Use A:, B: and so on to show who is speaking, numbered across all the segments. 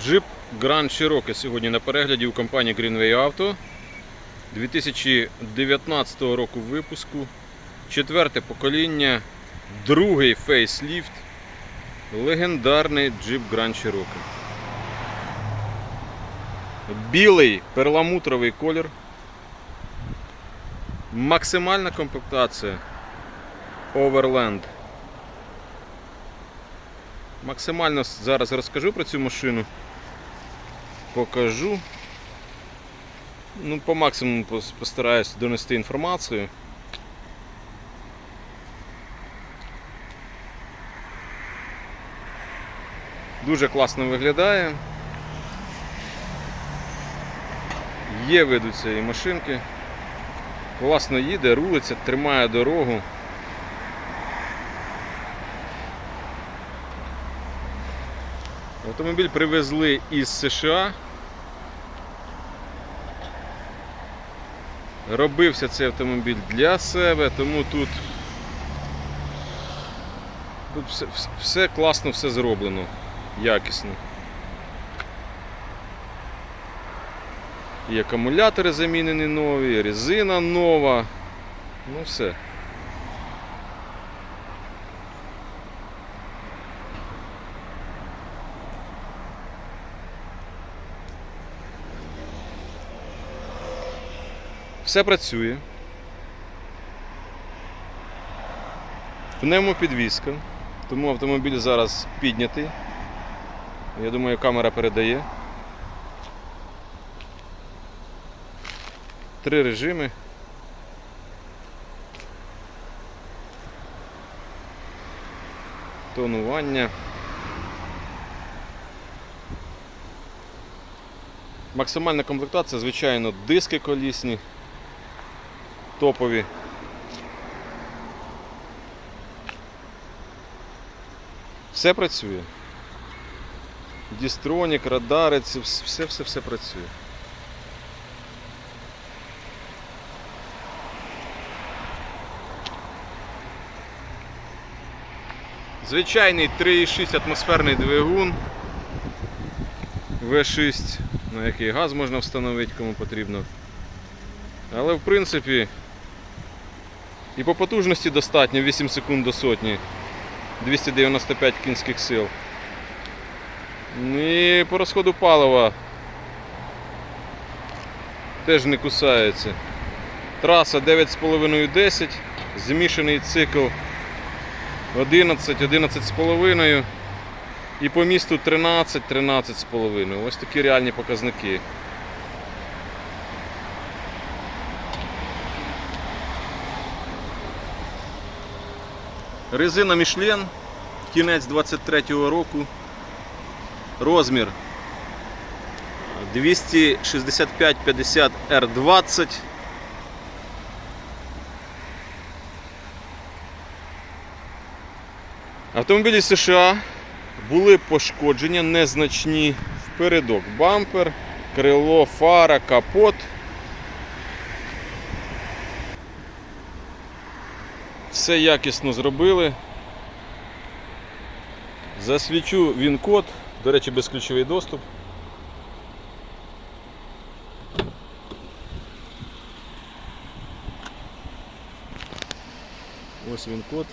A: Jeep Grand Cherokee сьогодні на перегляді у компанії Greenway Auto 2019 року випуску. Четверте покоління, другий фейсліфт, легендарний Jeep Grand Cherokee. Білий перламутровий колір. Максимальна комплектація Overland. Максимально зараз розкажу про цю машину. Покажу. Ну, по максимуму пос- постараюсь донести інформацію. Дуже класно виглядає. Є виду цієї машинки. Класно їде, рулиться, тримає дорогу. Автомобіль привезли із США. Робився цей автомобіль для себе, тому тут, тут все, все- класно, все зроблено, якісно. І акумулятори замінені нові, і резина нова. Ну все. Все працює. Пневмопідвізка, тому автомобіль зараз піднятий. Я думаю, камера передає. Три режими. Тонування. Максимальна комплектація, звичайно, диски колісні, топові. Все працює. Дістронік, радари, це все, все, все працює. Звичайний 3,6 атмосферний двигун V6, на який газ можна встановити, кому потрібно. Але в принципі і по потужності достатньо 8 секунд до сотні. 295 кінських сил. І по розходу палива теж не кусається. Траса 9,5-10, змішаний цикл 11, 11,5 і по місту 13, 13,5. Ось такі реальні показники. Резина Michelin, кінець 23-го року. Розмір 265-50 R20. Автомобілі США були пошкодження незначні впередок. Бампер, крило, фара, капот. Все якісно зробили. Засвічу він код, до речі, безключовий доступ. Ось він код.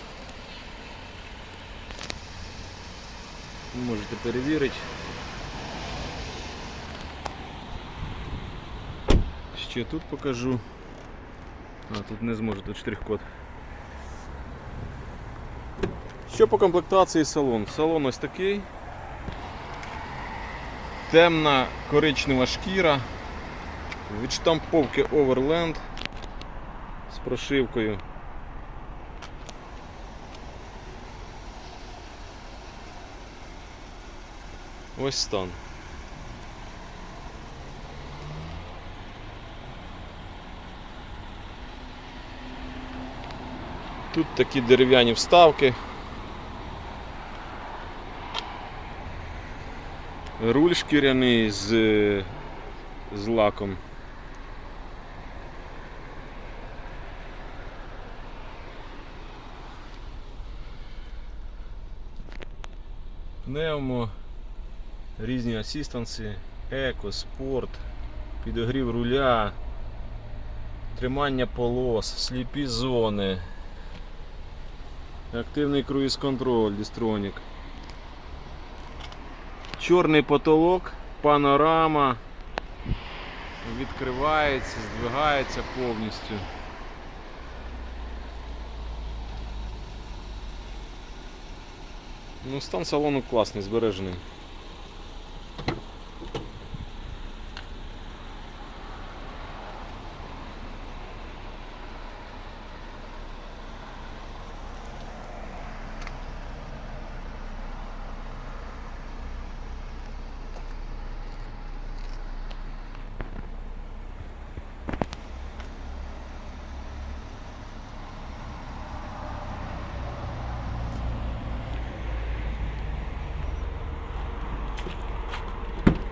A: Можете перевірити. Ще тут покажу. А, тут не зможу, тут штрих-код. Що по комплектації салон? Салон ось такий. Темна коричнева шкіра. Відштамповки Overland з прошивкою. Ось стан. Тут такі дерев'яні вставки. Руль шкіряний з, з лаком. Пневмо різні асістанси, еко, спорт, підогрів руля, тримання полос, сліпі зони, активний круїз-контроль, дистронік. Чорний потолок, панорама, відкривається, здвигається повністю. Ну, стан салону класний, збережений.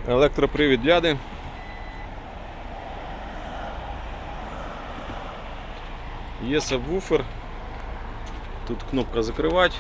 A: Електропривід ляди. Є сабвуфер. Тут кнопка закривати.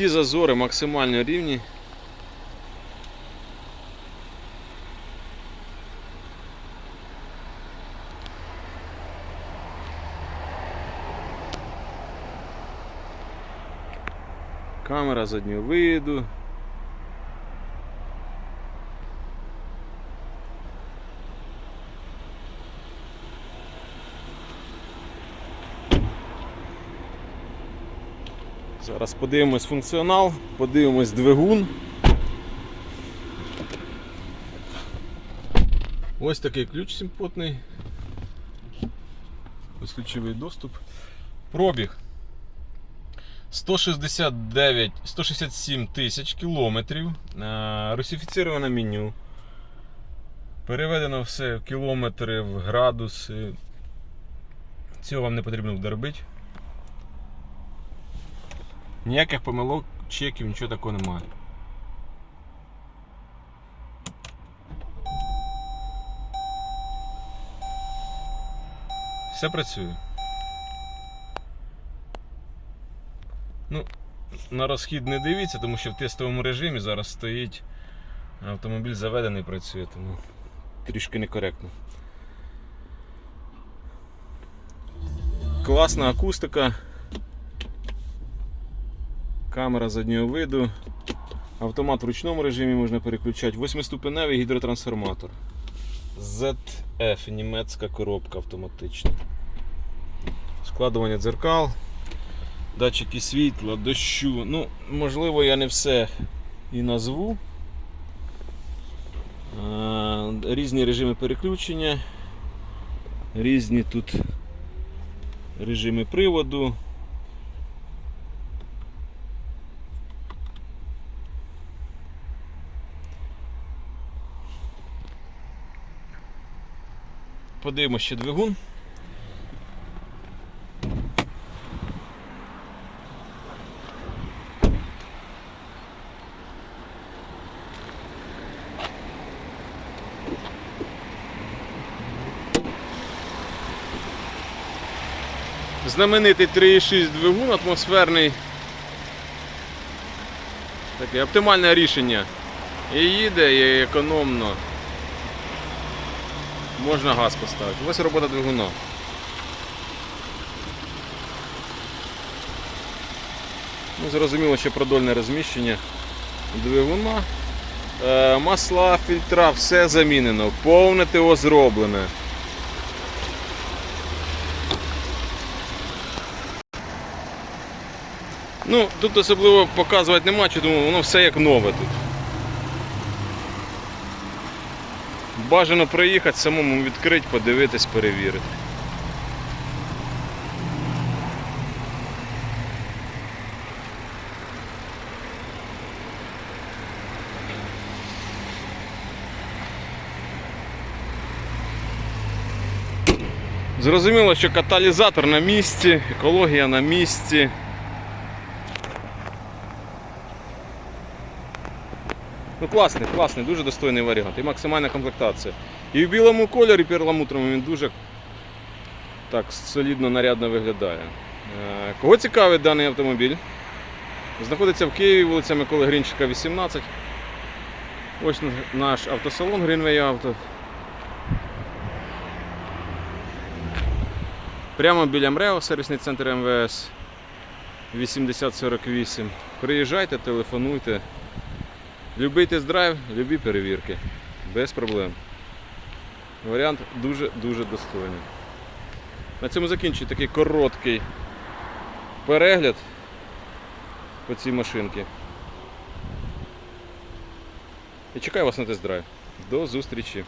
A: Всі зазори максимально рівні. Камера заднього виду. Зараз подивимось функціонал, подивимось двигун. Ось такий ключ симпотний. Ось ключовий доступ. Пробіг 169, 167 тисяч кілометрів. Е, Русифіціроване меню. Переведено все в кілометри, в градуси. Цього вам не потрібно буде робити. Ніяких помилок, чеків, нічого такого немає. Все працює. Ну, на розхід не дивіться, тому що в тестовому режимі зараз стоїть автомобіль заведений працює, тому трішки некоректно. Класна акустика. Камера заднього виду. Автомат в ручному режимі можна переключати. Восьмиступеневий гідротрансформатор. ZF, німецька коробка автоматична. Складування дзеркал, датчики світла, дощу. Ну, можливо, я не все і назву. Різні режими переключення, різні тут режими приводу. Подивимося ще двигун. Знаменитий 3,6 двигун атмосферний. Таке оптимальне рішення. І їде, і економно. Можна газ поставити. Ось робота двигуна. Ну, зрозуміло, що продольне розміщення двигуна. Е, масла, фільтра, все замінено, повне ТО зроблене. Ну, тут особливо показувати нема, чому воно все як нове тут. Бажано проїхати, самому відкрити, подивитись, перевірити. Зрозуміло, що каталізатор на місці, екологія на місці. Ну класний, класний, дуже достойний варіант. І максимальна комплектація. І в білому кольорі перламутровому він дуже так солідно, нарядно виглядає. Е, Кого цікавить даний автомобіль? Знаходиться в Києві, вулиця Миколи Грінчика, 18. Ось наш автосалон Greenway Auto. Прямо біля МРЕО, сервісний центр МВС 8048. Приїжджайте, телефонуйте. Любий тест-драйв, любі перевірки. Без проблем. Варіант дуже-дуже достойний. На цьому закінчую такий короткий перегляд по цій машинці. І чекаю вас на тест-драйв. До зустрічі!